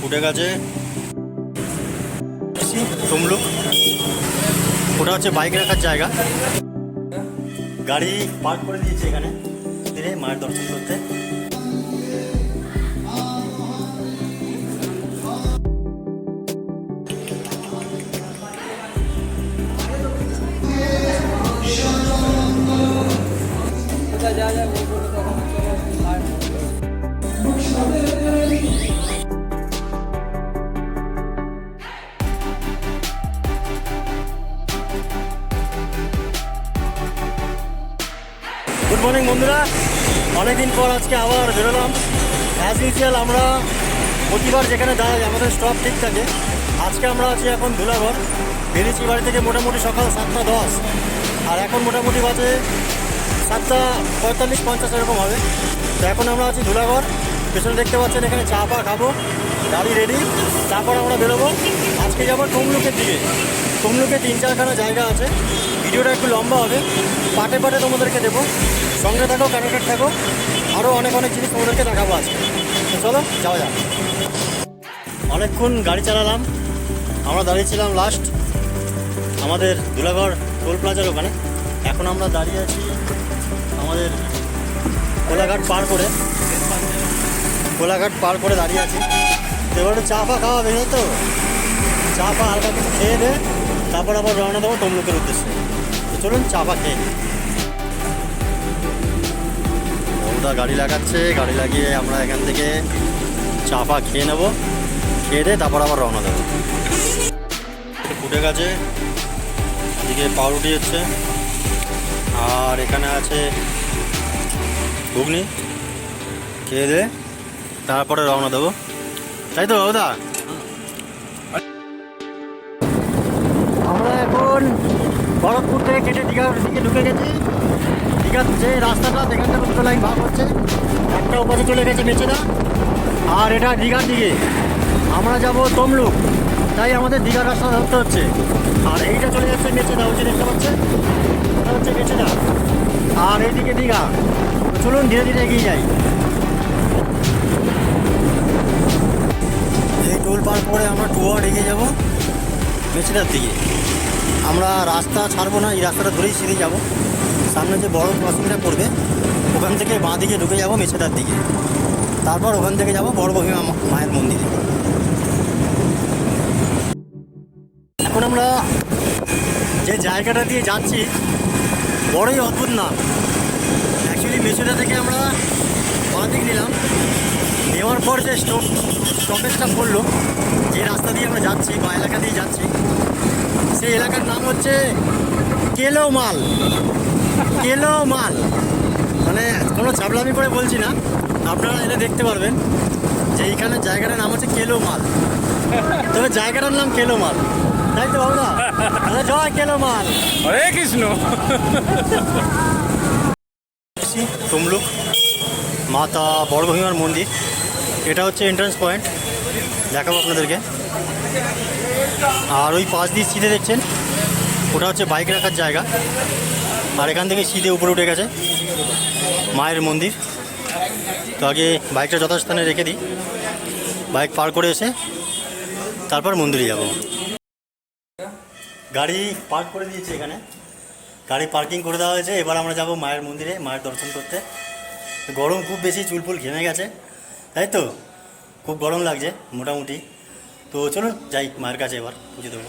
ফুটে গেছে তমলুক ওটা হচ্ছে বাইক রাখার জায়গা গাড়ি পার্ক করে দিয়েছে এখানে মন্দিরে মায়ের দর্শন করতে গুড মর্নিং বন্ধুরা। অনেকদিন পর আজকে আবার বেরোলাম। অ্যাজ ইউজুয়াল আমরা প্রতিবার যেখানে দাঁড়াই আমাদের স্টপ ঠিক থাকে। আজকে আমরা আছি এখন ধুলাঘর। বেরিয়েছি বাড়ি থেকে মোটামুটি সকাল সাতটা দশ। আর এখন মোটামুটি বাজে সাতটা পঁয়তাল্লিশ পঞ্চাশ এরকম হবে। তো এখন আমরা আছি ধুলাঘর। পেছনে দেখতে পাচ্ছেন, এখানে চা পা খাব। গাড়ি রেডি তারপর আমরা বেরোবো। আজকে যাব তমলুকের দিকে। তমলুকে তিন চারখানা জায়গা আছে। ভিডিওটা একটু লম্বা হবে। পাটে পাটে তোমাদেরকে দেবো। সঙ্গে থাকো কানেক্টেড থাকো। আরও অনেক অনেক জিনিস তোমাদেরকে দেখাবো আজকে। তো চলো, যাওয়া যাক। অনেকক্ষণ গাড়ি চালালাম। আমরা দাঁড়িয়েছিলাম লাস্ট আমাদের দুলাগড় টোল প্লাজার ওখানে। এখন আমরা দাঁড়িয়ে আছি আমাদের কোলাঘাট পার করে। কোলাঘাট পার করে দাঁড়িয়ে আছি। এবার চা ফা খাওয়া হবে তো? চা ফা হালকা কিছু খেয়ে দে। তারপর আবার রওনা দেবো তমলুকের উদ্দেশ্যে। তো চলুন চা ফা খেয়ে নিই। গাড়ি লাগাচ্ছে, গাড়ি লাগিয়ে আমরা এখান থেকে চা ফা খেয়ে নেব। খেয়ে দিয়ে তারপর আবার রওনা দেবো। ফুটে গেছে, এদিকে পাউরুটি হচ্ছে। আর এখানে আছে ঘুগনি। খেয়ে দে তারপরে রওনা দেবো। তাই তো বাবুদা থেকে কেটে দীঘার দিকে ঢুকে গেছি। দীঘার যে রাস্তাটা সেখান থেকে দুটো লাইন ভাগ হচ্ছে, একটা ওপাশে চলে গেছে মেচেদা। আর এটা দীঘার দিকে। আমরা যাব তমলুক। তাই আমাদের দীঘার রাস্তা ধরতে হচ্ছে। আর এইটা চলে যাচ্ছে মেচেদা, ওই যে দেখতে পাচ্ছে এটা হচ্ছে মেচেদা। আর এইদিকে দীঘা। চলুন, ধীরে ধীরে এগিয়ে যাই। এই টোল পার করে আমরা টুয়ার এগিয়ে যাব মেচেদার দিকে। আমরা রাস্তা ছাড়বো না, এই রাস্তাটা ধরেই সিঁড়ে যাব। সামনে যে বড় ক্রসিংটা পড়বে, ওখান থেকে বাঁ দিকে ঢুকে যাব মেছেদার দিকে। তারপর ওখান থেকে যাব বড় মহিমা মা- মায়ের মন্দিরে। এখন আমরা যে জায়গাটা দিয়ে যাচ্ছি, বড়ই অদ্ভুত না। অ্যাকচুয়ালি মেছেদা থেকে আমরা বাঁ দিক নিলাম। নেওয়ার পর যে স্টপ স্টপেজটা পড়ল, যে রাস্তা দিয়ে আমরা যাচ্ছি বা এলাকা দিয়ে যাচ্ছি সেই এলাকার নাম হচ্ছে কেলো মাল কেলো মাল মানে কোনো চাবলামি করে বলছি না। আপনারা এটা দেখতে পারবেন যে এইখানে জায়গাটার নাম হচ্ছে কেলো মাল তবে জায়গাটার নাম কেলো মাল তাই তো বাবুদা? জয় কেলো মাল হরে কৃষ্ণ। তমলুক মাতা বড়ভীমার মন্দির। এটা হচ্ছে এন্ট্রান্স পয়েন্ট দেখাবো আপনাদেরকে। আর ওই পাশ দিয়ে সিধে দেখছেন? ওটা হচ্ছে বাইক রাখার জায়গা। আর এখান থেকে সিধে উপরে উঠে গেছে মায়ের মন্দির। তো আগে বাইকটা যথাস্থানে রেখে দিই। বাইক পার করে এসে তারপর মন্দিরে যাব। গাড়ি পার্ক করে দিয়েছে এখানে। গাড়ি পার্কিং করে দেওয়া হয়েছে। এবার আমরা যাব মায়ের মন্দিরে, মায়ের দর্শন করতে। গরম খুব বেশি চুলফুল ঘেমে গেছে। তাই তো? খুব গরম লাগছে, মোটামুটি। তো চলুন, যাই মায়ের কাছে এবার পুজো দেবো।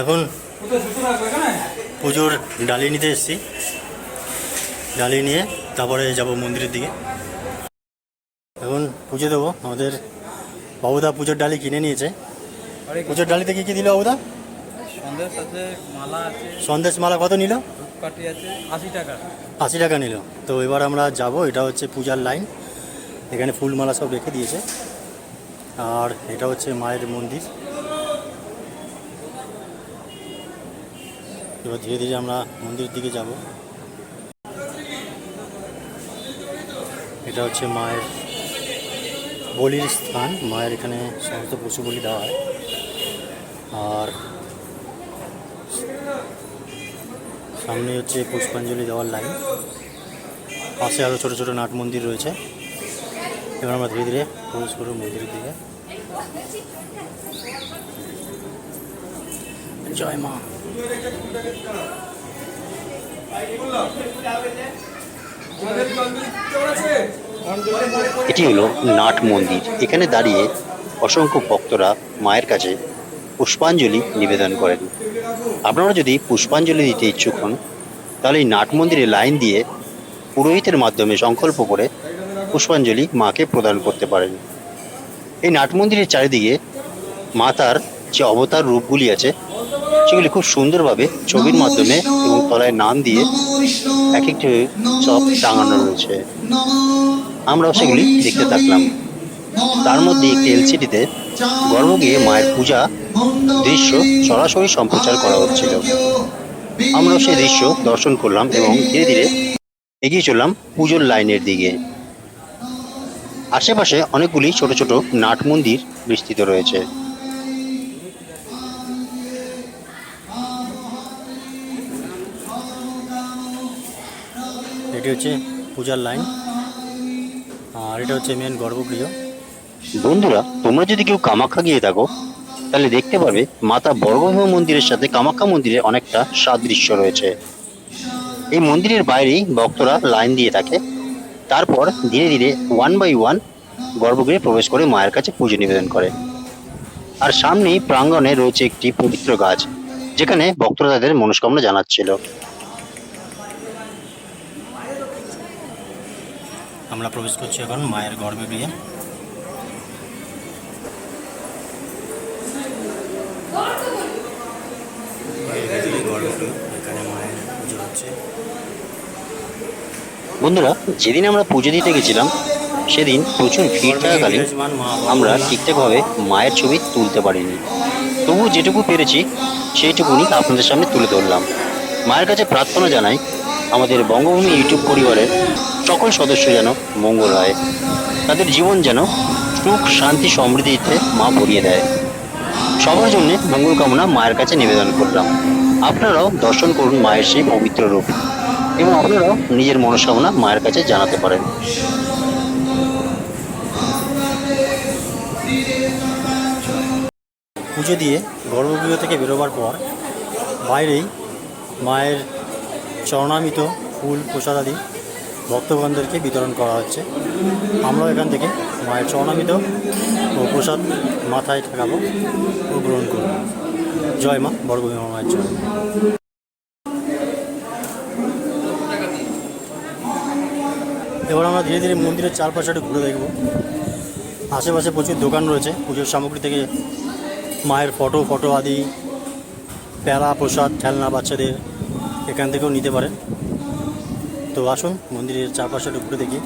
এখন পুজোর ডালি নিতে এসেছি। ডালি নিয়ে তারপরে যাব মন্দিরের দিকে। এখন পুজো দেবো। আমাদের বাবুদা পুজোর ডালি কিনে নিয়েছে। পুজোর ডালিতে কী কী দিল বাবুদা? সন্দেশ মালা কত নিল? আছে আশি টাকা। আশি টাকা নিল। তো এবার আমরা যাব। এটা হচ্ছে পূজার লাইন। এখানে ফুলমালা সব রেখে দিয়েছে। আর এটা হচ্ছে মায়ের মন্দির। এবার ধীরে ধীরে আমরা মন্দিরের দিকে যাব। এটা হচ্ছে মায়ের বলির স্থান। মায়ের এখানে সমস্ত পশু বলি দেওয়া হয়। আর সামনে হচ্ছে পুষ্পাঞ্জলি দেওয়ার লাইন। পাশে আরও ছোটো ছোটো নাট মন্দির রয়েছে। এবার আমরা ধীরে ধীরে প্রবেশ করব মন্দিরের দিকে জয় মা। এটি হলো নাট মন্দির। এখানে দাঁড়িয়ে অসংখ্য ভক্তরা মায়ের কাছে পুষ্পাঞ্জলি নিবেদন করেন। আপনারা যদি পুষ্পাঞ্জলি দিতে ইচ্ছুক হন, তাহলে এই নাট মন্দিরে লাইন দিয়ে পুরোহিতের মাধ্যমে সংকল্প করে পুষ্পাঞ্জলি মাকে প্রদান করতে পারেন। এই নাট মন্দিরের চারিদিকে মাতার যে অবতার রূপগুলি আছে, সেগুলি খুব সুন্দরভাবে ছবির মাধ্যমে এবং তলায় নাম দিয়ে এক একটি সব টাঙানো রয়েছে। আমরাও সেগুলি দেখতে থাকলাম। তার মধ্যে একটি এলসিডিতে গর্ভগৃহে মায়ের পূজা দৃশ্য সরাসরি সম্প্রচার করা হচ্ছিল। আমরাও সেই দৃশ্য দর্শন করলাম এবং ধীরে ধীরে এগিয়ে চললাম পুজোর লাইনের দিকে। আশেপাশে অনেকগুলি ছোট ছোট নাট মন্দির বিস্তৃত রয়েছে। এটি হচ্ছে পূজার লাইন। আর এটা হচ্ছে মেন গর্ভগৃহ। বন্ধুরা তোমরা যদি কেউ কামাখ্যা গিয়ে থাকো তাহলে দেখতে পারবে মাতা বর্গভীম মন্দিরের সাথে কামাখ্যা মন্দিরে অনেকটা সাদৃশ্য রয়েছে। এই মন্দিরের বাইরেই ভক্তরা লাইন দিয়ে থাকে। তারপর ধীরে ধীরে ওয়ান বাই ওয়ান গর্ভগৃহে প্রবেশ করে মায়ের কাছে পুজো নিবেদন করে। আর সামনেই প্রাঙ্গণে রয়েছে একটি পবিত্র গাছ, যেখানে ভক্তরা তাদের মনস্কামনা জানাচ্ছিল। আমরা প্রবেশ করছি এখন মায়ের গর্ভগৃহে মায়ের ভেতরে গর্ভগৃহ এখানে মায়ের পুজো হচ্ছে বন্ধুরা, যেদিন আমরা পুজো দিতে গেছিলাম, সেদিন প্রচুর ভিড় থাকাকালীন আমরা ঠিকঠাকভাবে মায়ের ছবি তুলতে পারিনি। তবু যেটুকু পেরেছি, সেইটুকুনি আপনাদের সামনে তুলে ধরলাম। মায়ের কাছে প্রার্থনা জানাই, আমাদের বঙ্গভূমি ইউটিউব পরিবারের সকল সদস্য যেন মঙ্গল হয়। তাদের জীবন যেন সুখ, শান্তি, সমৃদ্ধিতে মা ভরিয়ে দেয়। সবার জন্য মঙ্গল কামনা মায়ের কাছে নিবেদন করলাম। আপনারাও দর্শন করুন মায়ের সেই পবিত্র রূপ। এবং আপনারাও নিজের মনস্কামনা মায়ের কাছে জানাতে পারেন। পুজো দিয়ে গর্ভগৃহ থেকে বেরোবার পর বাইরেই মায়ের চরণামিত ফুল প্রসাদাদি ভক্তগণদেরকে বিতরণ করা হচ্ছে। আমরাও এখান থেকে মায়ের চরণামিত ও প্রসাদ মাথায় ঠেকাবো ও গ্রহণ করব। জয় মা, বর্গভীমা মায়ের জয় এবার আমরা ধীরে ধীরে মন্দিরের চারপাশে ঘুরে দেখব। আশেপাশে প্রচুর দোকান রয়েছে, পুজোর সামগ্রী থেকে মায়ের ফটো ফটো আদি, প্যারা, প্রসাদ, খেলনা বাচ্চাদের এখান থেকেও নিতে পারেন। তো আসুন মন্দিরের চারপাশে ঘুরে দেখি।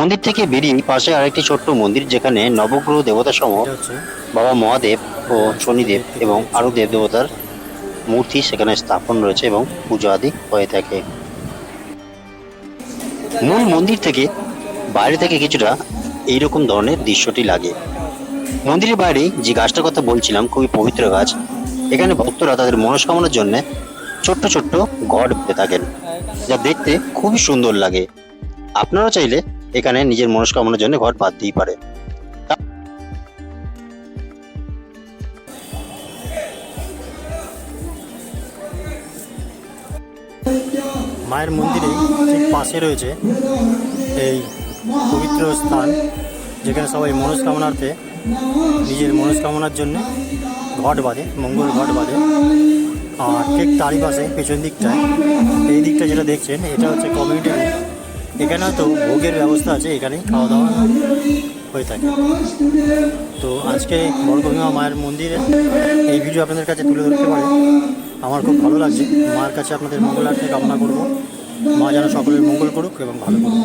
মন্দির থেকে বেরিয়ে পাশে আরেকটি ছোট্ট মন্দির যেখানে নবগ্রহ দেবতা সম বাবা মহাদেব ও শনিদেব এবং আরও দেব দেবতার মূর্তি সেখানে স্থাপন রয়েছে এবং পুজো আদি হয়ে থাকে। মূল মন্দির থেকে বাইরে থেকে কিছুটা এইরকম ধরনের দৃশ্যটি লাগে। মন্দিরের বাইরে যে গাছটার কথা বলছিলাম খুবই পবিত্র গাছ। এখানে ভক্তরা তাদের মনস্কামনার জন্য ছোট্ট ছোট্ট ঘট পেতে থাকেন যা দেখতে খুবই সুন্দর লাগে। আপনারা চাইলে এখানে নিজের মনস্কামনার জন্য ঘট বাঁধতেই পারে। মায়ের মন্দিরেই ঠিক পাশে রয়েছে এই পবিত্র স্থান, যেখানে সবাই মনস্কামনার্থে নিজের মনস্কামনার জন্য ঘট বাঁধে, মঙ্গল ঘট বাঁধে। আর ঠিক তারই পাশে, পেছন দিকটায়, এই দিকটা যেটা দেখছেন, এটা হচ্ছে কমিউনিটি এখানে তো ভোগের ব্যবস্থা আছে এখানে খাওয়া দাওয়া হয়ে থাকে। তো আজকে বড়গভীমা মায়ের মন্দিরে এই ভিডিও আপনাদের কাছে তুলে ধরতে পারে। আমার খুব ভালো লাগছে। মায়ের কাছে আপনাদের মঙ্গল মঙ্গলার্থে কামনা করব। মা যেন সকলের মঙ্গল করুক এবং ভালো করুক।